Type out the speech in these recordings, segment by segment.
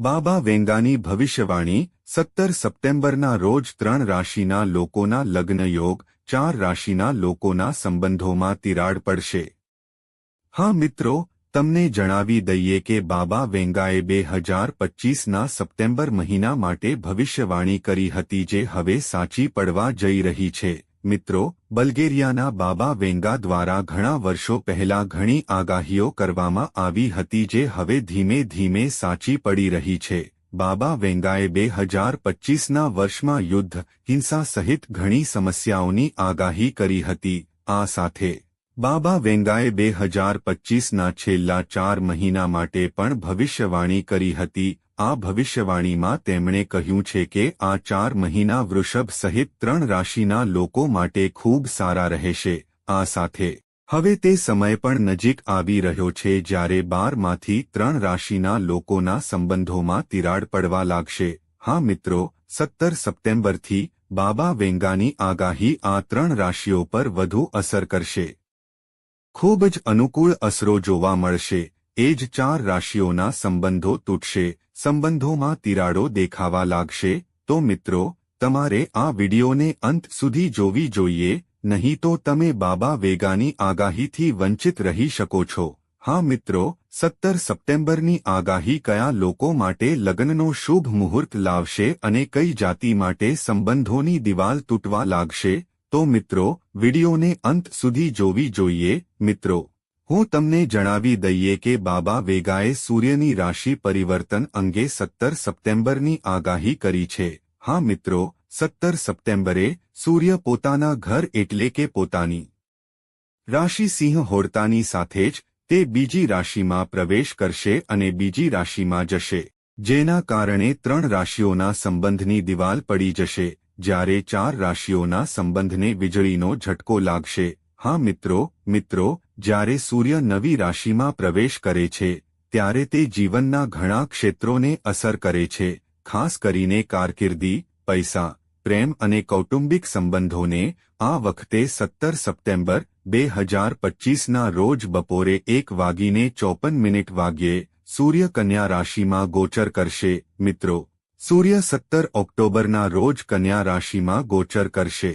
બાબા વેંગાની ભવિષ્યવાણી સત્તર સપ્ટેમ્બરના રોજ ત્રણ રાશિના લોકોના લગ્ન યોગ, ચાર રાશિના લોકોના સંબંધોમાં તિરાડ પડશે. હા મિત્રો, તમને જણાવી દઈએ કે બાબા વેંગાએ બે હજાર પચ્ચીસના સપ્ટેમ્બર મહિના માટે ભવિષ્યવાણી કરી હતી જે હવે સાચી પડવા જઈ રહી છે. મિત્રો, બલ્ગેરિયાના બાબા વેંગા દ્વારા ઘણા વર્ષો પહેલા ઘણી આગાહીઓ કરવામાં આવી હતી જે હવે ધીમે ધીમે સાચી પડી રહી છે. બાબા વેંગાએ બે હજાર પચ્ચીસના વર્ષમાં યુદ્ધ, હિંસા સહિત ઘણી સમસ્યાઓની આગાહી કરી હતી. આ સાથે, બાબા વેંગાએ બે હજાર પચ્ચીસના છેલ્લા ચાર મહિના માટે પણ ભવિષ્યવાણી કરી હતી. આ ભવિષ્યવાણીમાં તેમણે કહ્યું છે કે આ ચાર મહિના વૃષભ સહિત ત્રણ રાશિના લોકો માટે ખૂબ સારા રહેશે. આ સાથે, હવે તે સમય પણ નજીક આવી રહ્યો છે જ્યારે બારમાંથી ત્રણ રાશિના લોકોના સંબંધોમાં તિરાડ પડવા લાગશે. હા મિત્રો, સત્તર સપ્ટેમ્બરથી બાબા વેંગાની આગાહી આ ત્રણ રાશિઓ પર વધુ અસર કરશે. ખૂબ જ અનુકૂળ અસરો જોવા મળશે. એ જ ચાર રાશિઓના સંબંધો તૂટશે. સંબંધોમાં તિરાડો દેખાવા લાગશે, તો મિત્રો, તમારે આ વિડિયોને અંત સુધી જોવી જોઈએ, નહીં તો તમે બાબા વેગાની આગાહીથી વંચિત રહી શકો છો. હા મિત્રો, સત્તર સપ્ટેમ્બરની આગાહી કયા લોકો માટે લગ્નનો શુભ મુહૂર્ત લાવશે અને કઈ જાતિ માટે સંબંધોની દિવાલ તૂટવા લાગશે? તો મિત્રો, વિડિયોને અંત સુધી જોવી જોઈએ, મિત્રો. હું તમને જણાવી દઈએ કે બાબા વેગાએ સૂર્યની રાશિ પરિવર્તન અંગે સત્તર સપ્ટેમ્બરની આગાહી કરી છે. હા મિત્રો, સત્તર સપ્ટેમ્બરે સૂર્ય પોતાના ઘર એટલે કે પોતાની રાશિ સિંહ હોડતાની સાથે જ તે બીજી રાશિમાં પ્રવેશ કરશે અને બીજી રાશિમાં જશે, જેના કારણે ત્રણ રાશિઓના સંબંધની દિવાલ પડી જશે, જ્યારે ચાર રાશિઓના સંબંધને વીજળીનો ઝટકો લાગશે. હા મિત્રો મિત્રો જ્યારે સૂર્ય નવી રાશિમાં પ્રવેશ કરે છે, ત્યારે તે જીવનના ઘણા ક્ષેત્રોને અસર કરે છે, ખાસ કરીને કારકિર્દી, પૈસા, પ્રેમ અને કૌટુંબિક સંબંધોને આ વખતે સત્તર સપ્ટેમ્બર, બે હજાર પચ્ચીસના રોજ બપોરે એક વાગીને ચોપન મિનિટ વાગ્યે સૂર્ય કન્યા રાશિમાં ગોચર કરશે. મિત્રો, સૂર્ય સત્તર ઓક્ટોબરના રોજ કન્યા રાશિમાં ગોચર કરશે.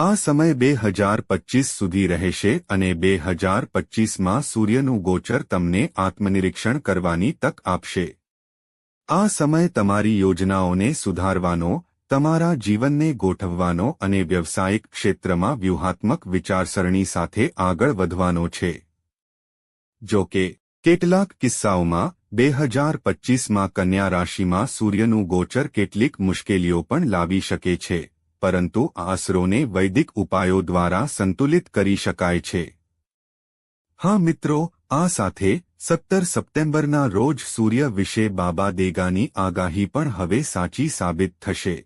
આ સમય બે હજાર પચ્ચીસ સુધી રહેશે અને બે હજાર પચ્ચીસમાં સૂર્યનું ગોચર તમને આત્મનિરીક્ષણ કરવાની તક આપશે. આ સમય તમારી યોજનાઓને સુધારવાનો, તમારા જીવનને ગોઠવવાનો અને વ્યવસાયિક ક્ષેત્રમાં વ્યૂહાત્મક વિચારસરણી સાથે આગળ વધવાનો છે. જો કે, કેટલાક કિસ્સાઓમાં, બે હજાર પચ્ચીસમાં કન્યા રાશિમાં સૂર્યનું ગોચર કેટલીક મુશ્કેલીઓ પણ લાવી શકે છે. પરંતુ આ અસરોને વૈદિક ઉપાયો દ્વારા સંતુલિત કરી શકાય છે. હા મિત્રો, આ સાથે સત્તર સપ્ટેમ્બરના રોજ સૂર્ય વિશે બાબા દેગાની આગાહી પણ હવે સાચી સાબિત થશે.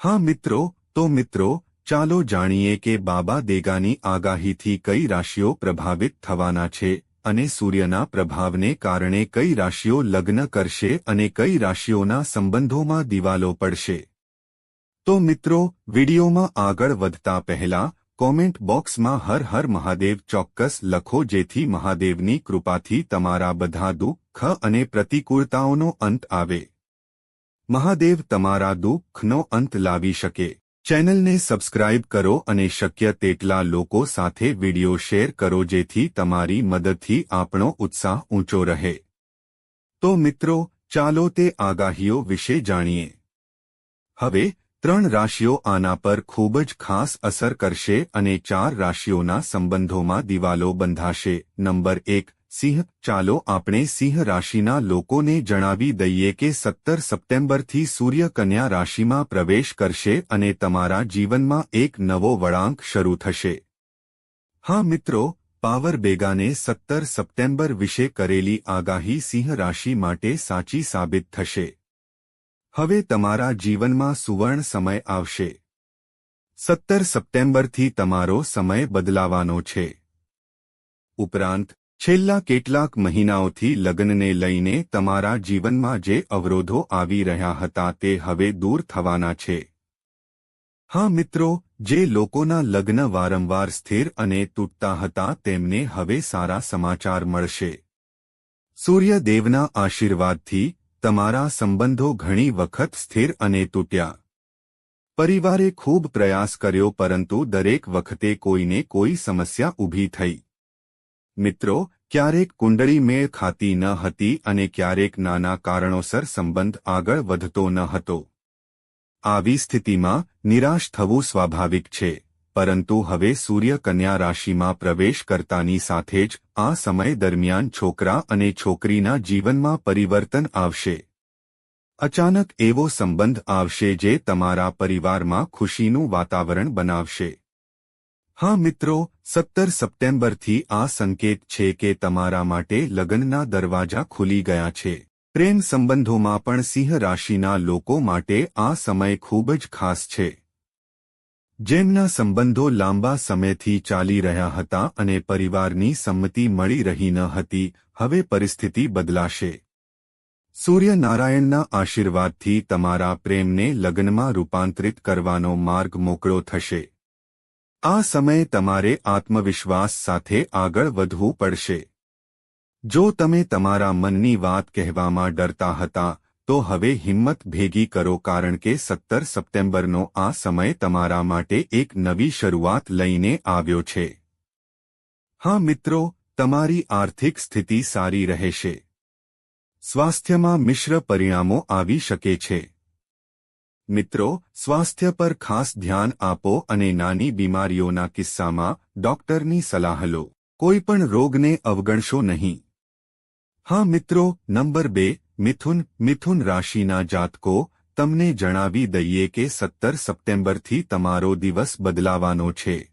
હા મિત્રો, તો મિત્રો, ચાલો જાણીએ કે બાબા દેગાની આગાહીથી કઈ રાશિઓ પ્રભાવિત થવાના છે અને સૂર્યના પ્રભાવને કારણે કઈ રાશિઓ લગ્ન કરશે અને કઈ રાશિઓના સંબંધોમાં દિવાલો પડશે. તો મિત્રો, વિડીયોમાં આગળ વધતા પહેલા કોમેન્ટ બોક્સમાં હર હર મહાદેવ ચોક્કસ લખો જેથી મહાદેવની કૃપાથી તમારા બધા દુઃખ અને પ્રતિકૂળતાઓનો અંત આવે. મહાદેવ તમારા દુઃખનો અંત લાવી શકે. ચેનલને સબસ્ક્રાઇબ કરો અને શક્ય તેટલા લોકો સાથે વિડિયો શેર કરો જેથી તમારી મદદથી આપણો ઉત્સાહ ઊંચો રહે. તો મિત્રો, ચાલો તે આગાહીઓ વિશે જાણીએ. હવે ત્રણ રાશિઓ આના પર ખૂબ જ ખાસ અસર કરશે અને ચાર રાશિઓના સંબંધોમાં દિવાલો બંધાશે. નંબર એક, સિંહ. ચાલો આપણે સિંહ રાશિના લોકોને જણાવી દઈએ કે સત્તર સપ્ટેમ્બરથી સૂર્ય કન્યા રાશિમાં પ્રવેશ કરશે અને તમારા જીવનમાં એક નવો વળાંક શરૂ થશે. હા મિત્રો, પાવર બેગાને સત્તર સપ્ટેમ્બર વિશે કરેલી આગાહી સિંહ રાશિ માટે સાચી સાબિત થશે. હવે તમારા જીવનમાં સુવર્ણ સમય આવશે. સત્તર સપ્ટેમ્બરથી તમારો સમય બદલાવાનો છે. ઉપરાંત, છેલ્લા કેટલાક મહિનાઓથી લગ્નને લઈને તમારા જીવનમાં જે અવરોધો આવી રહ્યા હતા તે હવે દૂર થવાના છે. હા મિત્રો, જે લોકોના લગ્ન વારંવાર સ્થિર અને તૂટતા હતા તેમને હવે સારા સમાચાર મળશે. સૂર્યદેવના આશીર્વાદથી તમારા સંબંધો ઘણી વખત સ્થિર અને તૂટ્યા. પરિવારે ખૂબ પ્રયાસ કર્યો પરંતુ દરેક વખતે કોઈને કોઈ સમસ્યા ઊભી થઈ. મિત્રો, ક્યારેક કુંડળી મેળ ખાતી ન હતી અને ક્યારેક નાના કારણોસર સંબંધ આગળ વધતો ન હતો. આવી સ્થિતિમાં નિરાશ થવું સ્વાભાવિક છે. પરંતુ હવે સૂર્ય કન્યા રાશિમાં પ્રવેશ કરતાની સાથે જ આ સમય દરમિયાન છોકરા અને છોકરીના જીવનમાં પરિવર્તન આવશે. અચાનક એવો સંબંધ આવશે જે તમારા પરિવારમાં ખુશીનું વાતાવરણ બનાવશે. હા મિત્રો, સત્તર સપ્ટેમ્બરથી આ સંકેત છે કે તમારા માટે લગ્નના દરવાજા ખુલી ગયા છે. પ્રેમ સંબંધોમાં પણ સિંહ રાશિના લોકો માટે આ સમય ખૂબ જ ખાસ છે. જેમના સંબંધો લાંબા સમયથી ચાલી રહ્યા હતા અને પરિવારની સંમતિ મળી રહી ન હતી, હવે પરિસ્થિતિ બદલાશે. સૂર્યનારાયણના આશીર્વાદથી તમારા પ્રેમને લગ્નમાં રૂપાંતરિત કરવાનો માર્ગ મોકળો થશે. આ સમયે તમારે આત્મવિશ્વાસ સાથે આગળ વધવું પડશે. જો તમે તમારા મનની વાત કહેવામાં ડરતા હતા તો હવે હિંમત ભેગી કરો કારણ કે સત્તર સપ્ટેમ્બરનો આ સમય તમારા માટે એક નવી શરૂઆત લઈને આવ્યો છે. હા મિત્રો, તમારી આર્થિક સ્થિતિ સારી રહેશે. સ્વાસ્થ્યમાં મિશ્ર પરિણામો આવી શકે છે. મિત્રો, સ્વાસ્થ્ય પર ખાસ ધ્યાન આપો અને નાની બીમારીઓના કિસ્સામાં ડોક્ટરની સલાહ લો. કોઈપણ રોગને અવગણશો નહીં. હા મિત્રો, નંબર બે મિથુન મિથુન રાશિના જાતકો, તમને જણાવી દઈએ કે સત્તર સપ્ટેમ્બરથી તમારો દિવસ બદલાવાનો છે.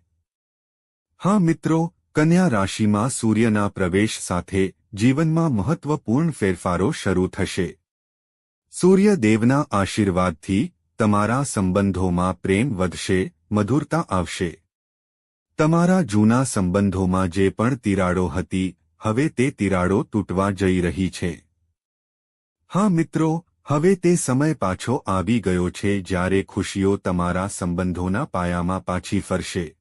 હા મિત્રો, કન્યા રાશિમાં સૂર્યના પ્રવેશ સાથે જીવનમાં મહત્વપૂર્ણ ફેરફારો શરૂ થશે. સૂર્યદેવના આશીર્વાદથી તમારા સંબંધોમાં પ્રેમ વધશે, મધુરતા આવશે. તમારા જૂના સંબંધોમાં જે પણ તિરાડો હતી, હવે તે તિરાડો તૂટવા જઈ રહી છે. હા મિત્રો, હવે તે સમય પાછો આવી ગયો છે જ્યારે ખુશીઓ તમારા સંબંધોના પાયામાં પાછી ફરશે.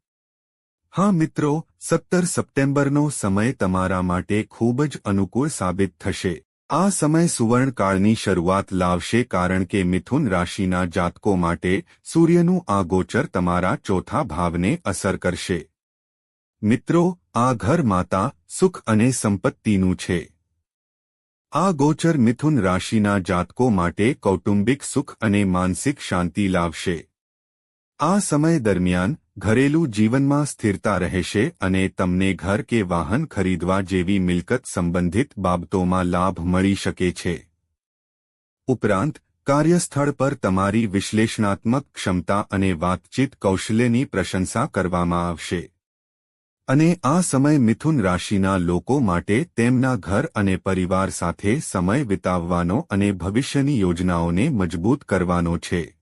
હા મિત્રો, સત્તર સપ્ટેમ્બરનો સમય તમારા માટે ખૂબ જ અનુકૂળ સાબિત થશે. આ સમય સુવર્ણકાળની શરૂઆત લાવશે કારણ કે મિથુન રાશિના જાતકો માટે સૂર્યનું આ ગોચર તમારા ચોથા ભાવને અસર કરશે. મિત્રો, આ ઘર માતા સુખ અને સંપત્તિનું છે. આ ગોચર મિથુન રાશિના જાતકો માટે કૌટુંબિક સુખ અને માનસિક શાંતિ લાવશે. આ સમય દરમિયાન ઘરેલું જીવનમાં સ્થિરતા રહેશે અને તમને ઘર કે વાહન ખરીદવા જેવી મિલકત સંબંધિત બાબતોમાં લાભ મળી શકે છે. ઉપરાંત, કાર્યસ્થળ પર તમારી વિશ્લેષણાત્મક ક્ષમતા અને વાતચીત કૌશલ્યની પ્રશંસા કરવામાં આવશે. અને આ સમય મિથુન રાશિના લોકો માટે તેમના ઘર અને પરિવાર સાથે સમય વિતાવવાનો અને ભવિષ્યની યોજનાઓને મજબૂત કરવાનો છે.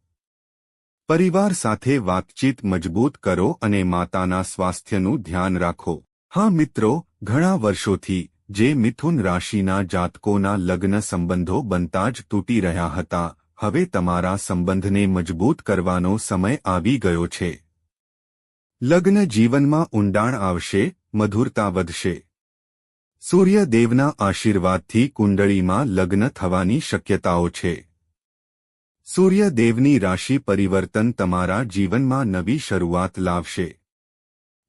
પરિવાર સાથે વાતચીત મજબૂત કરો અને માતાના સ્વાસ્થ્યનું ધ્યાન રાખો. હા મિત્રો, ઘણા વર્ષોથી જે મિથુન રાશિના જાતકોના લગ્ન સંબંધો બનતા જ તૂટી રહ્યા હતા, હવે તમારા સંબંધને મજબૂત કરવાનો સમય આવી ગયો છે. લગ્ન જીવનમાં ઊંડાણ આવશે, મધુરતા વધશે. સૂર્યદેવના આશીર્વાદથી કુંડળીમાં લગ્ન થવાની શક્યતાઓ છે. સૂર્યદેવની રાશિ પરિવર્તન તમારા જીવનમાં નવી શરૂઆત લાવશે.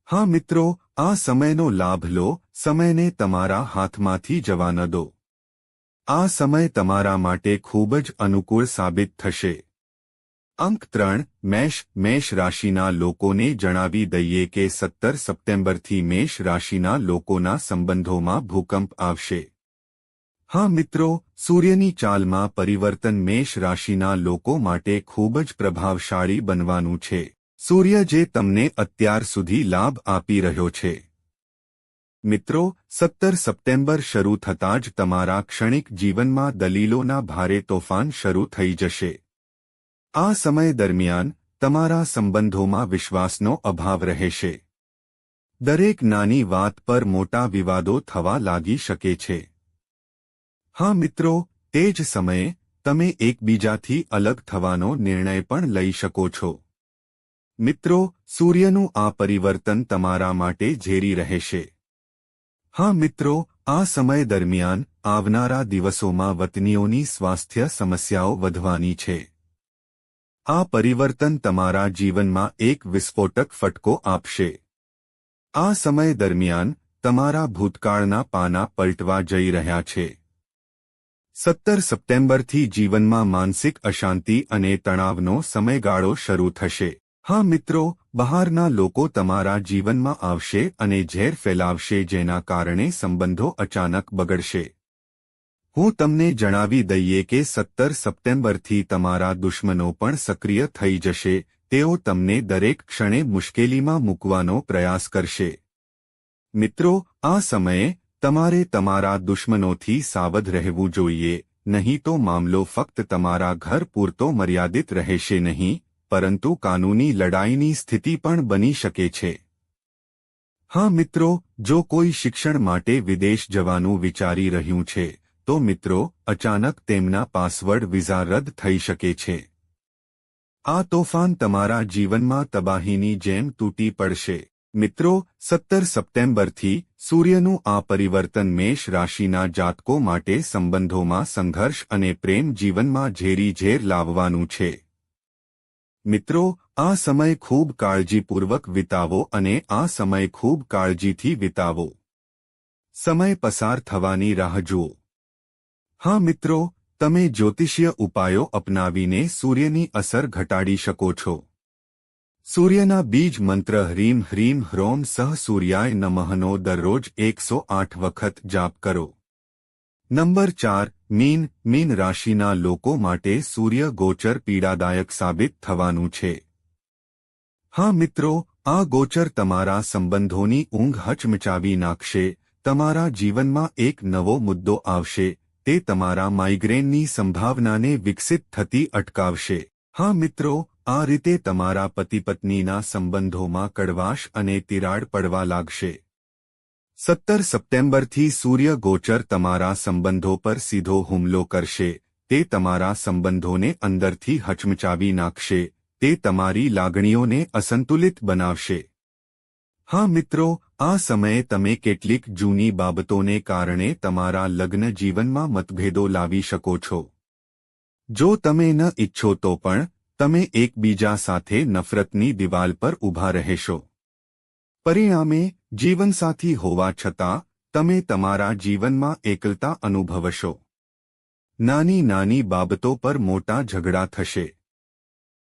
હા મિત્રો, આ સમયનો લાભ લો, સમયને તમારા હાથમાંથી જવા ન દો. આ સમય તમારા માટે ખૂબ જ અનુકૂળ સાબિત થશે. અંક ત્રણ, મેષ મેષ રાશિના લોકોને જણાવી દઈએ કે સત્તર સપ્ટેમ્બરથી મેષ રાશિના લોકોના સંબંધોમાં ભૂકંપ આવશે. હા મિત્રો, સૂર્યની ચાલમાં પરિવર્તન મેષ રાશિના લોકો માટે ખૂબ જ પ્રભાવશાળી બનવાનું છે. સૂર્ય જે તમને અત્યાર સુધી લાભ આપી રહ્યો છે. મિત્રો, સત્તર સપ્ટેમ્બર શરૂ થતાં જ તમારા ક્ષણિક જીવનમાં દલીલોના ભારે તોફાન શરૂ થઈ જશે. આ સમય દરમિયાન તમારા સંબંધોમાં વિશ્વાસનો અભાવ રહેશે. દરેક નાની વાત પર મોટા વિવાદો થવા લાગી શકે છે. હા મિત્રો, તે જ સમયે તમે એકબીજાથી અલગ થવાનો નિર્ણય પણ લઈ શકો છો. મિત્રો, સૂર્યનું આ પરિવર્તન તમારા માટે ઝેરી રહેશે. હા મિત્રો, આ સમય દરમિયાન આવનારા દિવસોમાં વતનીઓની સ્વાસ્થ્ય સમસ્યાઓ વધવાની છે. આ પરિવર્તન તમારા જીવનમાં એક વિસ્ફોટક ફટકો આપશે. આ સમય દરમિયાન તમારા ભૂતકાળના પાના પલટવા જઈ રહ્યા છે. સત્તર સપ્ટેમ્બરથી જીવનમાં માનસિક અશાંતિ અને તણાવનો સમયગાળો શરૂ થશે. હા મિત્રો, બહારના લોકો તમારા જીવનમાં આવશે અને ઝેર ફેલાવશે જેના કારણે સંબંધો અચાનક બગડશે. હું તમને જણાવી દઈએ કે સત્તર સપ્ટેમ્બરથી તમારા દુશ્મનો પણ સક્રિય થઈ જશે, તેઓ તમને દરેક ક્ષણે મુશ્કેલીમાં મૂકવાનો પ્રયાસ કરશે. મિત્રો, આ સમયે તમારે તમારા દુશ્મનોથી સાવધ રહેવું જોઈએ, નહીં તો મામલો ફક્ત તમારા ઘર પૂરતો મર્યાદિત રહેશે નહીં, પરંતુ કાનૂની લડાઈની સ્થિતિ પણ બની શકે છે. હા મિત્રો, જો કોઈ શિક્ષણ માટે વિદેશ જવાનું વિચારી રહ્યું છે તો મિત્રો, અચાનક તેમના પાસવર્ડ વિઝા રદ થઈ શકે છે. આ તોફાન તમારા જીવનમાં તબાહીની જેમ તૂટી પડશે. મિત્રો, સત્તર સપ્ટેમ્બરથી સૂર્યનું આ પરિવર્તન મેષ રાશિના જાતકો માટે સંબંધોમાં સંઘર્ષ અને પ્રેમ જીવનમાં ઝેરી ઝેર લાવવાનું છે. મિત્રો, આ સમય ખૂબ કાળજીપૂર્વક વિતાવો અને આ સમય ખૂબ કાળજીથી વિતાવો. સમય પસાર થવાની રાહ જુઓ. હા મિત્રો, તમે જ્યોતિષીય ઉપાયો અપનાવીને સૂર્યની અસર ઘટાડી શકો છો. સૂર્યના બીજ મંત્ર હ્રીમ હ્રીમ હ્રોમ સહ સૂર્યાય નમહનો દરરોજ એકસો આઠ વખત જાપ કરો. નંબર ચાર, મીન મીન રાશિના લોકો માટે સૂર્ય ગોચર પીડાદાયક સાબિત થવાનું છે. હા મિત્રો, આ ગોચર તમારા સંબંધોની ઊંઘ હચમચાવી નાખશે, તમારા જીવનમાં એક નવો મુદ્દો આવશે તે તમારા માઇગ્રેનની સંભાવનાને વિકસિત થતી અટકાવશે. હા મિત્રો, આ રીતે તમારા પતિ પત્નીના સંબંધોમાં કડવાશ અને તિરાડ પડવા લાગશે. સત્તર સપ્ટેમ્બરથી સૂર્ય ગોચર તમારા સંબંધો પર સીધો હુમલો કરશે. તે તમારા સંબંધોને અંદરથી હચમચાવી નાખશે. તે તમારી લાગણીઓને અસંતુલિત બનાવશે. હા મિત્રો આ સમયે તમે કેટલીક જૂની બાબતોને કારણે તમારા લગ્ન જીવનમાં મતભેદો લાવી શકો છો. જો તમે ન ઇચ્છો તો પણ, તમે એકબીજા સાથે નફરતની દિવાલ પર ઊભા રહેશો. પરિણામે, જીવનસાથી હોવા છતાં, તમે તમારા જીવનમાં એકલતા અનુભવશો. નાની નાની બાબતો પર મોટા ઝઘડા થશે.